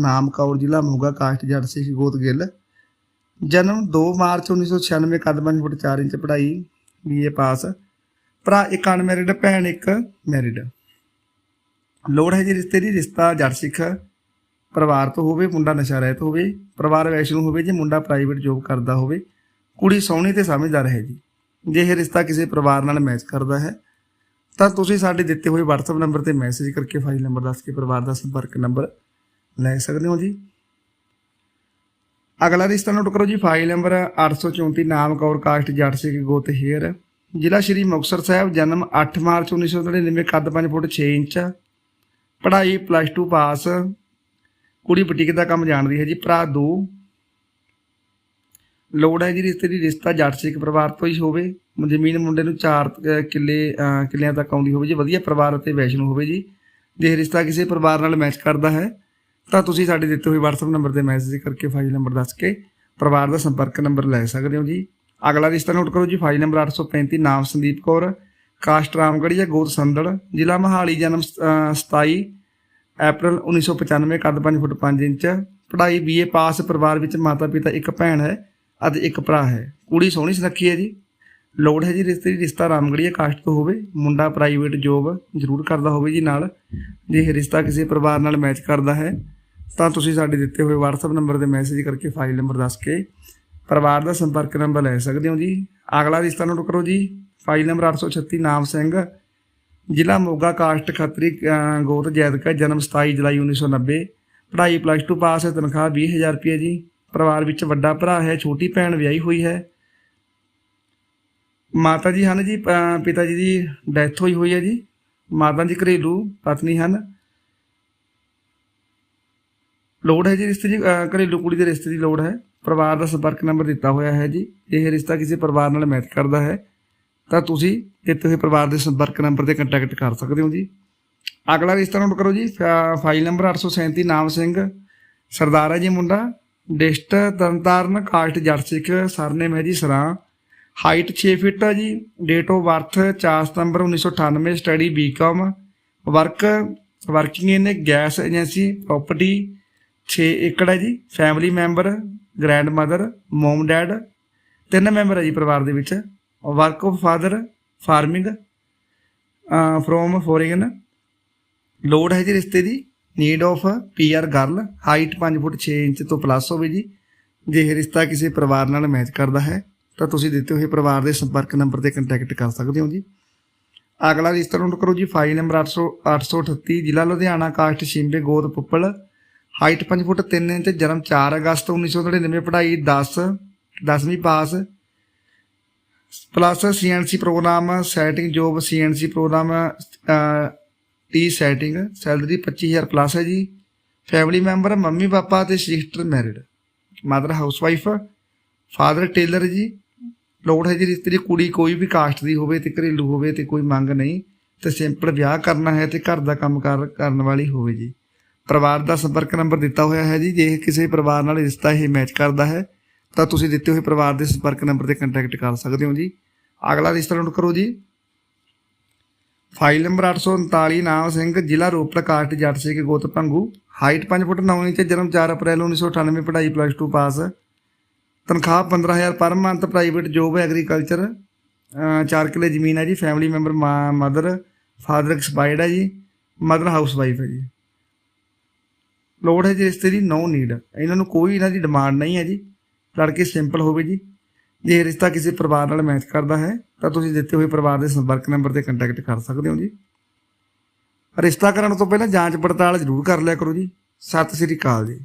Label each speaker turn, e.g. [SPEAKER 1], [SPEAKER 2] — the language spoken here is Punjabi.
[SPEAKER 1] ਨਾਮ ਕੌਰ ਜ਼ਿਲ੍ਹਾ ਮੋਗਾ, ਕਾਸਟ ਜੱਟ ਸਿੰਘ ਗੋਤ ਗਿੱਲ। ਜਨਮ 2 ਮਾਰਚ 1996 ਕੱਦ 5 4 ਇੰਚ ਪੜ੍ਹਾਈ ਬੀਏ ਪਾਸ। ਭਰਾ ਇੱਕ ਅਨਮੈਰਿਡ ਭੈਣ ਇੱਕ ਮੈਰਿਡ ਲੋੜ ਹੈ ਜੀ ਰਿਸ਼ਤੇ ਦੀ, ਰਿਸ਼ਤਾ ਜੱਟ ਸਿੱਖ। ਪਰਿਵਾਰ ਤੋਂ ਹੋਵੇ, ਮੁੰਡਾ ਨਸ਼ਾ ਰਹਿਤ ਹੋਵੇ, ਪਰਿਵਾਰ ਵੈਸ਼ਨੂੰ ਹੋਵੇ, ਜੇ ਮੁੰਡਾ ਪ੍ਰਾਈਵੇਟ ਜੋਬ ਕਰਦਾ ਹੋਵੇ, ਕੁੜੀ ਸੋਹਣੀ ਤੇ ਸਮਝਦਾਰ ਹੈ ਜੀ। ਜੇ ਇਹ ਰਿਸ਼ਤਾ ਕਿਸੇ ਪਰਿਵਾਰ ਨਾਲ ਮੈਚ ਕਰਦਾ ਹੈ, ਤਾਂ ਤੁਸੀਂ ਸਾਡੇ ਦਿੱਤੇ ਹੋਏ WhatsApp ਨੰਬਰ ਤੇ ਮੈਸੇਜ ਕਰਕੇ ਫਾਈਲ ਨੰਬਰ ਦੱਸ ਕੇ ਪਰਿਵਾਰ ਦਾ ਸੰਪਰਕ ਨੰਬਰ ਲੈ ਸਕਦੇ ਹੋ ਜੀ? ਅਗਲਾ ਰਿਸ਼ਤਾ ਨੋਟ ਕਰੋ ਜੀ ਫਾਈਲ ਨੰਬਰ 834 ਨਾਮ ਕੌਰ ਕਾਸਟ ਜੱਟ ਸਿੰਘ ਗੋਤ ਹੇਅਰ ਜ਼ਿਲ੍ਹਾ ਸ਼੍ਰੀ ਮੁਕਤਸਰ ਸਾਹਿਬ, ਜਨਮ 8 ਮਾਰਚ 1999 ਕੱਦ 5 ਫੁੱਟ 6 ਇੰਚ। ਪੜ੍ਹਾਈ ਪਲੱਸ 2 ਪਾਸ ਕੁੜੀ ਬੁਟੀਕ ਦਾ ਕੰਮ ਜਾਣਦੀ ਹੈ ਜੀ, ਭਰਾ ਦੋ। ਲੋੜ ਹੈ ਜੀ ਰਿਸ਼ਤੇ ਦੀ, ਰਿਸ਼ਤਾ ਜੱਟ ਸਿੱਖ ਪਰਿਵਾਰ ਤੋਂ ਹੀ ਹੋਵੇ। ਜ਼ਮੀਨ ਮੁੰਡੇ ਨੂੰ 4 ਕਿੱਲੇ ਕਿੱਲਿਆਂ ਤੱਕ ਆਉਂਦੀ ਹੋਵੇ ਜੀ, ਵਧੀਆ ਪਰਿਵਾਰ ਅਤੇ ਵੈਸ਼ਨੂੰ ਹੋਵੇ ਜੀ। ਜੇ ਰਿਸ਼ਤਾ ਕਿਸੇ ਪਰਿਵਾਰ ਨਾਲ ਮੈਚ ਕਰਦਾ ਹੈ। ਤਾਂ ਤੁਸੀਂ ਸਾਡੇ ਦਿੱਤੇ ਹੋਏ WhatsApp ਨੰਬਰ ਤੇ ਮੈਸੇਜ ਕਰਕੇ ਫਾਈਲ ਨੰਬਰ ਦੱਸ ਕੇ ਪਰਿਵਾਰ ਦਾ ਸੰਪਰਕ ਨੰਬਰ ਲੈ ਸਕਦੇ ਹੋ ਜੀ। ਅਗਲਾ ਰਿਸ਼ਤਾ ਨੋਟ ਕਰੋ ਜੀ ਫਾਈਲ ਨੰਬਰ 835 ਨਾਮ ਸੰਦੀਪ ਕੌਰ ਕਾਸਟ ਰਾਮਗੜੀਆ ਗੋਦ ਸੰਦੜ ਜ਼ਿਲ੍ਹਾ ਮਹਾਲੀ ਜਨਮ ਅਹ, 27 ਅਪ੍ਰੈਲ 1995 ਕੱਦ 5 ਫੁੱਟ 5 ਇੰਚ ਪੜ੍ਹਾਈ ਬੀਏ ਪਾਸ ਪਰਿਵਾਰ ਵਿੱਚ ਮਾਤਾ ਪਿਤਾ ਇੱਕ ਭੈਣ ਹੈ ਅਤੇ ਇੱਕ ਭਰਾ ਹੈ। ਕੁੜੀ ਸੋਹਣੀ ਸੁਨੱਖੀ ਹੈ ਜੀ। ਲੋੜ ਹੈ ਜੀ ਰਿਸ਼ਤੇ ਦੀ ਰਿਸ਼ਤਾ ਰਾਮਗੜੀਆ ਕਾਸਟ ਤੋਂ ਹੋਵੇ ਮੁੰਡਾ ਪ੍ਰਾਈਵੇਟ ਜੋਬ ਜ਼ਰੂਰ ਕਰਦਾ ਹੋਵੇ ਜੀ ਨਾਲ। ਜੇ ਇਹ ਰਿਸ਼ਤਾ ਕਿਸੇ ਪਰਿਵਾਰ ਨਾਲ ਮੈਚ ਕਰਦਾ ਹੈ ਤਾਂ ਤੁਸੀਂ ਸਾਡੇ ਦਿੱਤੇ ਹੋਏ WhatsApp ਨੰਬਰ ਤੇ ਮੈਸੇਜ ਕਰਕੇ ਫਾਈਲ ਨੰਬਰ ਦੱਸ ਕੇ ਪਰਿਵਾਰ ਦਾ ਸੰਪਰਕ ਨੰਬਰ ਲੈ ਸਕਦੇ ਹੋ ਜੀ। ਅਗਲਾ ਰਿਸ਼ਤਾ ਨੋਟ ਕਰੋ ਜੀ। ਫਾਈਲ ਨੰਬਰ 836 ਨਾਮ ਸਿੰਘ। ਜ਼ਿਲ੍ਹਾ ਮੋਗਾ, ਕਾਸਟ ਖੱਤਰੀ ਗੋਤ ਜੈਦਕਾ ਜਨਮ 27 ਜੁਲਾਈ 1990 ਪੜ੍ਹਾਈ ਪਲੱਸ 2 ਪਾਸ ਹੈ, ਤਨਖਾਹ 20000 ਰੁਪਏ ਜੀ। ਪਰਿਵਾਰ ਵਿੱਚ ਵੱਡਾ ਭਰਾ ਹੈ, ਛੋਟੀ ਭੈਣ ਵਿਆਹੀ ਹੋਈ ਹੈ। ਮਾਤਾ ਜੀ ਹਨ ਜੀ ਪਿਤਾ ਜੀ ਦੀ ਡੈਥ ਹੋਈ ਹੋਈ ਹੈ ਜੀ। ਮਾਤਾ ਜੀ ਘਰੇਲੂ ਪਤਨੀ ਹਨ। ਲੋੜ ਹੈ ਜੀ ਰਿਸ਼ਤੇ ਦੀ ਘਰੇਲੂ ਕੁੜੀ ਦੇ ਰਿਸ਼ਤੇ ਦੀ ਲੋੜ ਹੈ। ਪਰਿਵਾਰ ਦਾ ਸੰਪਰਕ ਨੰਬਰ ਦਿੱਤਾ ਹੋਇਆ ਹੈ ਜੀ। ਇਹ ਰਿਸ਼ਤਾ ਕਿਸੇ ਪਰਿਵਾਰ ਨਾਲ ਮੈਚ ਕਰਦਾ ਹੈ। ਤਾਂ ਤੁਸੀਂ ਦਿੱਤੇ ਹੋਏ ਪਰਿਵਾਰ ਦੇ ਸੰਪਰਕ ਨੰਬਰ ਤੇ ਕੰਟੈਕਟ ਕਰ ਸਕਦੇ ਹੋ ਜੀ। ਅਗਲਾ ਰਿਸ਼ਤਾ ਨੋਟ ਕਰੋ ਜੀ। ਫਾਈਲ ਨੰਬਰ 837 ਨਾਮ ਸਿੰਘ, ਸਰਦਾਰ ਹੈ ਜੀ ਮੁੰਡਾ। ਡਿਸਟ ਤਰਨਤਾਰਨ, ਕਾਸਟ ਜੱਟ ਸਿੱਖ ਸਰਨੇਮ ਹੈ ਜੀ ਸਰਾਂ। ਹਾਈਟ 6 ਫਿਟ ਹੈ ਜੀ। ਡੇਟ ਆਫ ਬਰਥ 4 ਸਤੰਬਰ 1998 study BCom work working in gas agency property 6 ਏਕੜ ਹੈ ਜੀ family member grand mother mum dad ਤਿੰਨ ਮੈਂਬਰ ਹੈ ਜੀ ਪਰਿਵਾਰ ਦੇ ਵਿੱਚ work of father farming from foreign load ਹੈ ਜੀ ਰਿਸ਼ਤੇ ਦੀ need of PR girl height 5 foot 6 inch ਤੋਂ ਪਲੱਸ ਹੋਵੇ ਜੀ, ਜੇ ਇਹ ਰਿਸ਼ਤਾ ਕਿਸੇ ਪਰਿਵਾਰ ਨਾਲ ਮੈਚ ਕਰਦਾ ਹੈ, ਤਾਂ ਤੁਸੀਂ ਦਿੱਤੇ ਹੋਏ ਪਰਿਵਾਰ ਦੇ ਸੰਪਰਕ ਨੰਬਰ ਤੇ ਕੰਟੈਕਟ ਕਰ ਸਕਦੇ ਹੋ ਜੀ। ਅਗਲਾ ਰਿਸ਼ਤਾ ਨੋਟ ਕਰੋ ਜੀ ਫਾਈਲ ਨੰਬਰ 800 838 ਜ਼ਿਲ੍ਹਾ ਲੁਧਿਆਣਾ, ਕਾਸਟ, ਸ਼ਿੰਬੇ, ਗੋਦ, ਪੁੱਪਲ ਹਾਈਟ 5 ਫੁੱਟ 3 ਇੰਚ, ਜਨਮ 4 ਅਗਸਤ 1999 ਪੜ੍ਹਾਈ 10 10ਵੀਂ pass. Plus CNC program setting job CNC program T setting salary 25000 plus ਹੈ ਜੀ। ਫੈਮਿਲੀ ਮੈਂਬਰ ਮੰਮੀ, ਪਾਪਾ ਤੇ sister married mother housewife father tailor ਜੀ। ਲੋੜ ਹੈ ਜੀ ਰਿਸ਼ਤੇ ਦੀ, ਕੁੜੀ ਕੋਈ ਵੀ ਕਾਸਟ ਦੀ ਹੋਵੇ ਤੇ ਘਰੇਲੂ ਹੋਵੇ ਤੇ ਕੋਈ ਮੰਗ ਨਹੀਂ। ਤੇ ਸਿੰਪਲ ਵਿਆਹ ਕਰਨਾ ਹੈ ਤੇ ਘਰ ਦਾ ਕੰਮਕਾਰ ਕਰਨ ਵਾਲੀ ਹੋਵੇ ਜੀ। ਪਰਿਵਾਰ ਦਾ ਸੰਪਰਕ ਨੰਬਰ ਦਿੱਤਾ ਹੋਇਆ ਹੈ ਜੀ। ਜੇ ਕਿਸੇ ਪਰਿਵਾਰ ਨਾਲ ਰਿਸ਼ਤਾ ਇਹ ਮੈਚ ਕਰਦਾ ਹੈ, ਤਾਂ ਤੁਸੀਂ ਦਿੱਤੇ ਹੋਏ ਪਰਿਵਾਰ ਦੇ ਸੰਪਰਕ ਨੰਬਰ ਤੇ ਕੰਟੈਕਟ ਕਰ ਸਕਦੇ ਹੋ ਜੀ। ਅਗਲਾ ਰਿਸ਼ਤਾ ਨੋਟ ਕਰੋ ਜੀ। ਫਾਈਲ ਨੰਬਰ 839 ਨਾਮ ਸਿੰਘ, ਜ਼ਿਲ੍ਹਾ ਰੋਪੜ ਕਾਸਟ ਜੱਟ ਸਿੰਘ, ਗੋਤ ਭੰਗੂ। ਹਾਈਟ 5 ਫੁੱਟ 9 ਇੰਚ, ਜਨਮ 4 ਅਪ੍ਰੈਲ 1998 ਪੜ੍ਹਾਈ ਪਲੱਸ 2 ਪਾਸ ਤਨਖਾਹ 15000 ਪਰ ਮੰਥ ਪ੍ਰਾਈਵੇਟ ਜੋਬ ਹੈ ਐਗਰੀਕਲਚਰ 4 ਕਿੱਲੇ ਜ਼ਮੀਨ ਹੈ ਜੀ। Family member mother father expired ਹੈ ਜੀ। ਮਦਰ ਹਾਊਸ ਵਾਈਫ ਹੈ ਜੀ। ਲੋੜ ਹੈ ਜੀ ਰਿਸ਼ਤੇ ਦੀ ਨੋ ਨੀਡ ਇਹਨਾਂ ਨੂੰ ਕੋਈ ਇਹਨਾਂ ਦੀ ਡਿਮਾਂਡ ਨਹੀਂ ਹੈ ਜੀ। ਲੜਕੇ ਸਿੰਪਲ ਹੋਵੇ ਜੀ। ਜੇ ਰਿਸ਼ਤਾ ਕਿਸੇ ਪਰਿਵਾਰ ਨਾਲ ਮੈਚ ਕਰਦਾ ਹੈ, ਤਾਂ ਤੁਸੀਂ ਦਿੱਤੇ ਹੋਏ ਪਰਿਵਾਰ ਦੇ ਸੰਪਰਕ ਨੰਬਰ ਤੇ ਕੰਟੈਕਟ ਕਰ ਸਕਦੇ ਹੋ ਜੀ। ਰਿਸ਼ਤਾ ਕਰਨ ਤੋਂ ਪਹਿਲਾਂ ਜਾਂਚ ਪੜਤਾਲ ਜ਼ਰੂਰ ਕਰ ਲਿਆ ਕਰੋ ਜੀ। ਸਤਿ ਸ੍ਰੀ ਅਕਾਲ ਜੀ।